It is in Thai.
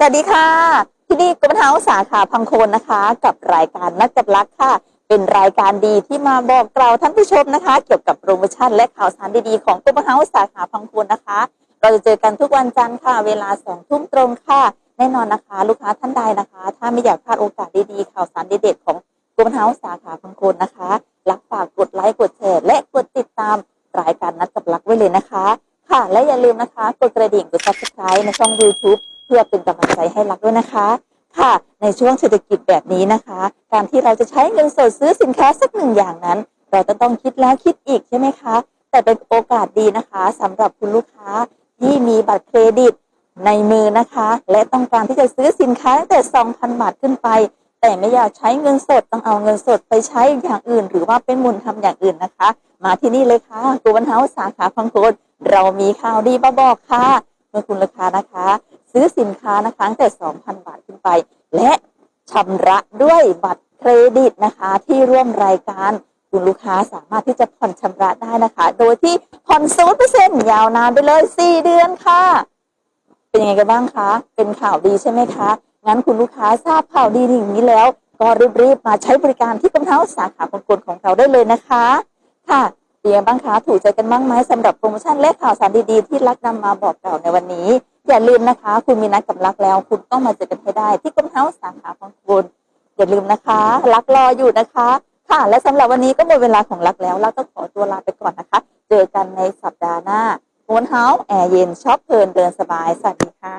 สวัสดีค่ะ ที่นี่กรมเท้าสาขาพังโคนนะคะ กับรายการนัดกับรักค่ะ เป็นรายการดีที่มาบอกกล่าวท่านผู้ชมนะคะ เกี่ยวกับโปรโมชั่นและข่าวสารดีๆของกรมเท้าสาขาพังโคนนะคะ เราจะเจอกันทุกวันจันทร์ค่ะ เวลาสองทุ่มตรงค่ะ แน่นอนนะคะ ลูกค้าท่านใดนะคะ ถ้าไม่อยากพลาดโอกาสดีๆข่าวสารเด็ดๆของกรมเท้าสาขาพังโคนนะคะรักฝากกดไลค์กดแชร์และกดติดตามรายการนัดกับรักไว้เลยนะคะ ค่ะและอย่าลืมนะคะกดกระดิ่งกด subscribe ในช่อง YouTube เพื่อเป็นกำลังใจให้รักด้วยนะคะ ค่ะ ในช่วงเศรษฐกิจแบบนี้นะคะ การที่เราจะใช้เงินสดซื้อสินค้าสักหนึ่งอย่างนั้น เราจะต้องคิดแล้วคิดอีกใช่ไหมคะ แต่เป็นโอกาสดีนะคะสำหรับคุณลูกค้าที่มีบัตรเครดิตในมือนะคะ และต้องการที่จะซื้อสินค้าตั้งแต่ 2,000 บาทขึ้นไป แต่ไม่อยากใช้เงินสดต้องเอาเงินสดไปใช้อย่างอื่น หรือว่าเป็นหมุนทำอย่างอื่นนะคะ มาที่นี่เลยค่ะกูบันเฮาสาขาพังโคนเรามีข่าวดีมาบอกค่ะเมื่อคุณลูกค้านะคะ ซื้อสินค้านะคะตั้งแต่ 2,000 บาทขึ้นไป และชำระด้วยบัตรเครดิตนะคะ ที่ร่วมรายการคุณลูกค้าสามารถที่จะผ่อนชำระได้นะคะ โดยที่ผ่อนศูนเปอร์เซ็นยาวนานไปเลย 4 เดือนค่ะ เป็นยังไงกันบ้างคะ เป็นข่าวดีใช่ไหมคะ งั้นคุณลูกค้าทราบข่าวดีอย่างนี้แล้ว ก็รีบๆมาใช้บริการที่กำเท้าสาขาคนกลของเราได้เลยนะคะ ค่ะเป็นยังไงบ้างคะ ถูกใจกันบ้างไหมสำหรับโปรโมชั่นและข่าวสารดีๆที่รักนำมาบอกกล่าวในวันนี้ อย่าลืมนะคะ คุณมีนัดกับรักแล้ว คุณต้องมาเจอกันให้ได้ ที่กรมเท้าสาขาของคุณอย่าลืมนะคะ รักรออยู่นะคะ ค่ะ และสำหรับวันนี้ก็หมดเวลาของรักแล้ว เราต้องขอตัวลาไปก่อนนะคะ เจอกันในสัปดาห์หน้าโอนเฮาแอร์เย็นชอบเพลินเดินสบายสวัสดีค่ะ